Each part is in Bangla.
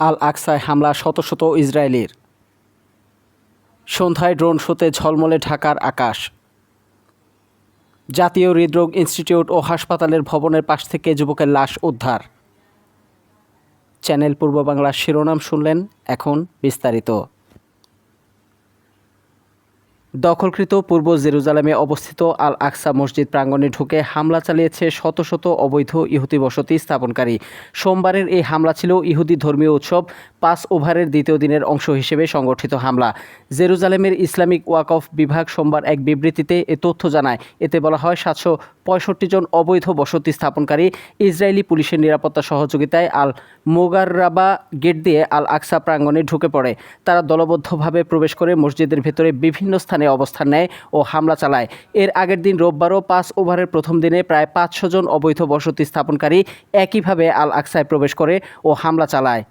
আল আকসায় হামলা শত শত ইসরায়েলের। সন্ধ্যায় ড্রোন শোতে ঝলমলে ঢাকার আকাশ। জাতীয় হৃদরোগ ইনস্টিটিউট ও হাসপাতালের ভবনের পাশ থেকে যুবকের লাশ উদ্ধার। চ্যানেল পূর্ব বাংলার শিরোনাম শুনলেন এখন বিস্তারিত। দখলকৃত পূর্ব জেরুজালেমে অবস্থিত আল আকসা মসজিদ প্রাঙ্গণে ঢুকে হামলা চালিয়েছে শত শত অবৈধ ইহুদি বসতি স্থাপনকারী। সোমবারের এই হামলা ছিল ইহুদি ধর্মীয় উৎসব পাঁচ ওভারের দ্বিতীয় দিনের অংশ হিসেবে সংগঠিত হামলা। জেরুজালেমের ইসলামিক ওয়াকফ বিভাগ সোমবার এক বিবৃতিতে এ তথ্য জানায়। এতে বলা হয়, সাতশো পঁয়ষট্টি জন অবৈধ বসতি স্থাপনকারী ইসরায়েলি পুলিশের নিরাপত্তা সহযোগিতায় আল মোগাররাবা গেট দিয়ে আল আকসা প্রাঙ্গণে ঢুকে পড়ে। তারা দলবদ্ধভাবে প্রবেশ করে মসজিদের ভেতরে বিভিন্ন স্থানে অবস্থান নেয় ও হামলা চালায়। এর আগের দিন রোববারও পাঁচ ওভারের প্রথম দিনে প্রায় পাঁচশো জন অবৈধ বসতি স্থাপনকারী একইভাবে আল আকসায় প্রবেশ করে ও হামলা চালায়।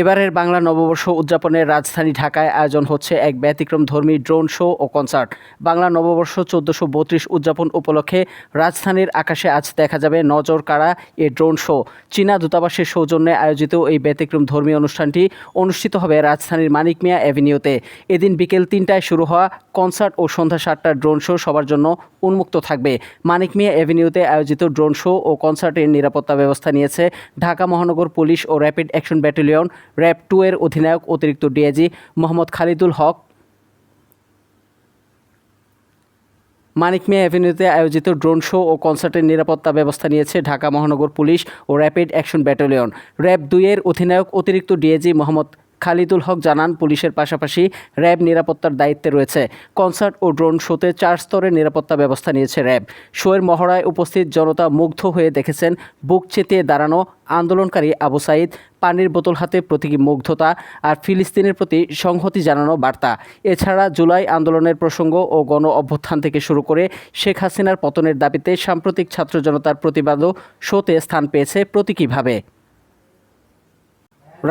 এবারের বাংলা নববর্ষ উদযাপনের রাজধানী ঢাকায় আয়োজন হচ্ছে এক ব্যতিক্রম ধর্মী ড্রোন শো ও কনসার্ট। বাংলা নববর্ষ চোদ্দোশো বত্রিশ উদযাপন উপলক্ষে রাজধানীর আকাশে আজ দেখা যাবে নজর কাড়া এ ড্রোন শো। চীনা দূতাবাসের সৌজন্যে আয়োজিত এই ব্যতিক্রম ধর্মী অনুষ্ঠানটি অনুষ্ঠিত হবে রাজধানীর মানিক মিয়া অ্যাভিনিউতে এদিন বিকেল তিনটায় শুরু হওয়া কনসার্ট ও সন্ধ্যা সাতটার ড্রোন শো সবার জন্য উন্মুক্ত থাকবে। মানিক মিয়া অ্যাভিনিউতে আয়োজিত ড্রোন শো ও কনসার্টের নিরাপত্তা ব্যবস্থা নিয়েছে ঢাকা মহানগর পুলিশ ও rapid action battalion RAB two এর অধিনায়ক অতিরিক্ত ডিআইজি মোহাম্মদ খালিদুল হক। মানিক মিয়া অ্যাভিনিউতে আয়োজিত ড্রোন শো ও কনসার্টের নিরাপত্তা ব্যবস্থা নিয়েছে ঢাকা মহানগর পুলিশ ও র্যাপিড অ্যাকশন ব্যাটালিয়ন। র্যাব দুইয়ের অধিনায়ক অতিরিক্ত ডিআইজি মোহাম্মদ খালিদুল হক জানান, পুলিশের পাশাপাশি র্যাব নিরাপত্তার দায়িত্বে রয়েছে। কনসার্ট ও ড্রোন শোতে চার স্তরের নিরাপত্তা ব্যবস্থা নিয়েছে র্যাব। শোয়ের মহড়ায় উপস্থিত জনতা মুগ্ধ হয়ে দেখেছেন বুক চেতিয়ে দাঁড়ানো আন্দোলনকারী আবু সাইদ পানির বোতল হাতে প্রতীকী মুগ্ধতা আর ফিলিস্তিনের প্রতি সংহতি জানানো বার্তা। এছাড়া জুলাই আন্দোলনের প্রসঙ্গ ও গণ অভ্যুত্থান থেকে শুরু করে শেখ হাসিনার পতনের দাবিতে সাম্প্রতিক ছাত্র জনতার প্রতিবাদও শোতে স্থান পেয়েছে প্রতীকীভাবে।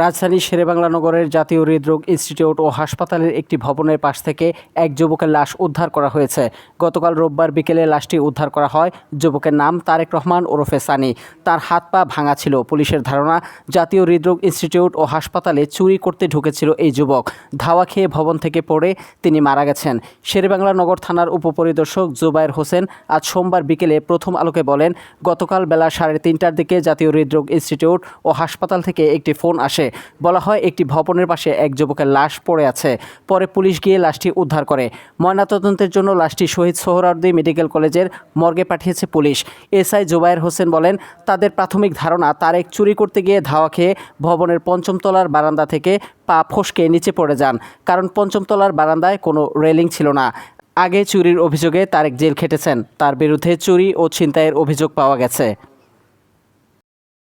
রাজধানীর শেরেবাংলা নগরের জাতীয় হৃদরোগ ইনস্টিটিউট ও হাসপাতালের একটি ভবনের পাশ থেকে এক যুবকের লাশ উদ্ধার করা হয়েছে। গতকাল রোববার বিকেলে লাশটি উদ্ধার করা হয়। যুবকের নাম তারেক রহমান ওরফে সানি। তার হাত পা ভাঙা ছিল। পুলিশের ধারণা, জাতীয় হৃদরোগ ইনস্টিটিউট ও হাসপাতালে চুরি করতে ঢুকেছিল এই যুবক। ধাওয়া খেয়ে ভবন থেকে পড়ে তিনি মারা গেছেন। শেরেবাংলা নগর থানার উপপরিদর্শক জুবায়ের হোসেন আজ সোমবার বিকেলে প্রথম আলোকে বলেন, গতকাল বেলা সাড়ে তিনটার দিকে জাতীয় হৃদরোগ ইনস্টিটিউট ও হাসপাতাল থেকে একটি ফোন আসে। বলা হয়, একটি ভবনের পাশে এক যুবকের লাশ পড়ে আছে। পরে পুলিশ গিয়ে লাশটি উদ্ধার করে। ময়নাতদন্তের জন্য লাশটি শহীদ সোহরার্দি মেডিকেল কলেজের মর্গে পাঠিয়েছে পুলিশ। এসআই জুবায়ের হোসেন বলেন, তাদের প্রাথমিক ধারণা, তারেক চুরি করতে গিয়ে ধাওয়া খেয়ে ভবনের পঞ্চম তলার বারান্দা থেকে পা ফসকে নিচে পড়ে যান। কারণ পঞ্চম তলার বারান্দায় কোনো রেলিং ছিল না। আগে চুরির অভিযোগে তারেক জেল খেটেছেন। তার বিরুদ্ধে চুরি ও ছিনতাইয়ের অভিযোগ পাওয়া গেছে।